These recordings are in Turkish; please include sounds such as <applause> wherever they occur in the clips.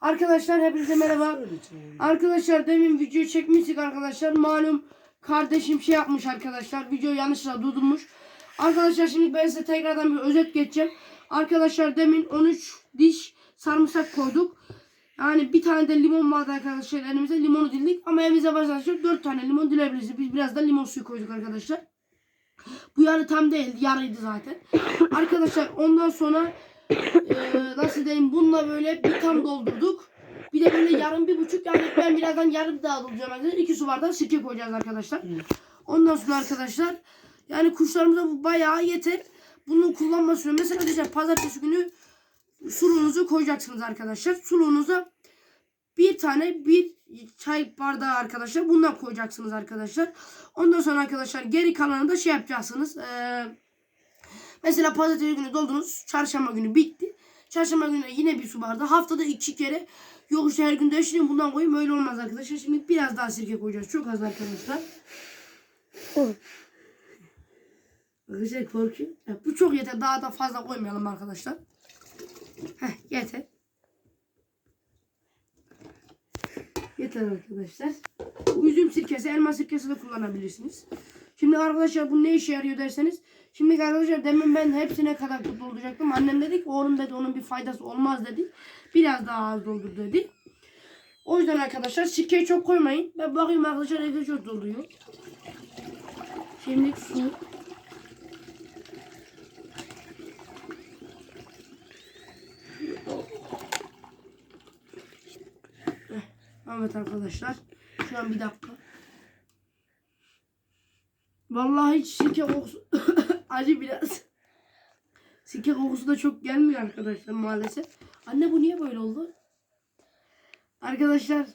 Arkadaşlar hepinize merhaba. Arkadaşlar demin video çekmiştik arkadaşlar. Malum kardeşim şey yapmış arkadaşlar. Video yanlışlıkla durdurmuş. Arkadaşlar şimdi ben size tekrardan bir özet geçeceğim. Arkadaşlar demin 13 diş sarımsak koyduk. Yani bir tane de limon vardı arkadaşlar elimizde limonu dildik ama var arkadaşlar 4 tane limon dilebilirsiniz. Biz biraz da limon suyu koyduk arkadaşlar. Bu yarı tam değil yarıydı zaten. arkadaşlar ondan sonra eee, nasıl diyeyim bununla böyle bir tam doldurduk. Bir de böyle yarım bir buçuk yani ben birazdan yarım daha dolduracağım arkadaşlar. İki su bardağı sirke koyacağız arkadaşlar. Ondan sonra arkadaşlar yani kuşlarımıza bu bayağı yeter. Bunu kullanma süresi mesela arkadaşlar pazartesi günü suluğunuzu koyacaksınız arkadaşlar. Suluğunuza bir tane bir çay bardağı arkadaşlar bundan koyacaksınız arkadaşlar. Ondan sonra arkadaşlar geri kalanını da şey yapacaksınız. Ee, mesela pazartesi günü doldunuz. Çarşamba günü bitti. Çarşamba günü yine bir su bardağı. Haftada iki kere. Yok işte her gün değiştireyim bundan koyayım. Öyle olmaz arkadaşlar. Şimdi biraz daha sirke koyacağız. Çok az arkadaşlar. Arkadaşlar korkuyor. Ya, bu çok yeter. Daha da fazla koymayalım arkadaşlar. Heh, yeter. Yeter arkadaşlar. Üzüm sirkesi, elma sirkesi de kullanabilirsiniz. Şimdi arkadaşlar bu ne işe yarıyor derseniz. Şimdi arkadaşlar demin ben hepsine kadar dolduracaktım. Annem dedi ki oğlum dedi onun bir faydası olmaz dedi. Biraz daha az doldur dedi. O yüzden arkadaşlar sirkeyi çok koymayın. Ben bakayım arkadaşlar evde çok doluyor. Şimdi su. Evet arkadaşlar. Şu an bir dakika. Vallahi hiç sirke kokusu <coughs> acı biraz. Sirke kokusu da çok gelmiyor arkadaşlar maalesef. Anne bu niye böyle oldu? Arkadaşlar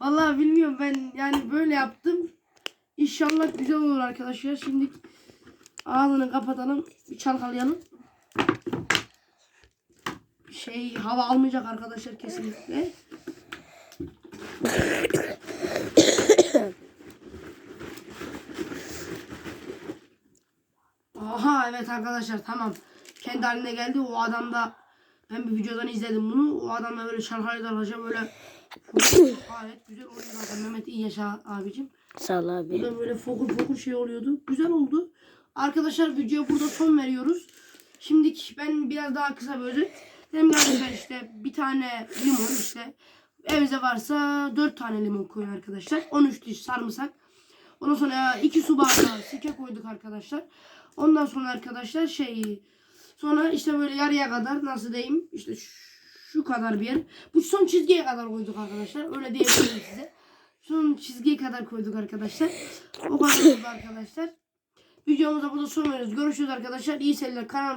vallahi bilmiyorum ben yani böyle yaptım. İnşallah güzel olur arkadaşlar. Şimdi ağzını kapatalım. Bir çalkalayalım. Şey hava almayacak arkadaşlar kesinlikle. Aha evet arkadaşlar tamam. Kendi haline geldi. O adam da ben bir videodan izledim bunu. O adam da böyle şarkıyla dalacak böyle <coughs> gayet güzel oluyor zaten. Mehmet iyi yaşa abicim. Sağ ol Bu abi. da böyle fokur fokur şey oluyordu. Güzel oldu. Arkadaşlar videoya burada son veriyoruz. Şimdi ben biraz daha kısa bir özet. Arkadaşlar işte bir tane limon işte evinizde varsa 4 tane limon koyun arkadaşlar. 13 diş sarımsak. Ondan sonra 2 su bardağı sirke koyduk arkadaşlar. Ondan sonra arkadaşlar şey sonra işte böyle yarıya kadar nasıl diyeyim işte şu, şu kadar bir yer. Bu son çizgiye kadar koyduk arkadaşlar. Öyle diyebilirim size. Son çizgiye kadar koyduk arkadaşlar. O kadar arkadaşlar. Videomuza burada son veriyoruz. Görüşürüz arkadaşlar. İyi seyirler. Kanalımıza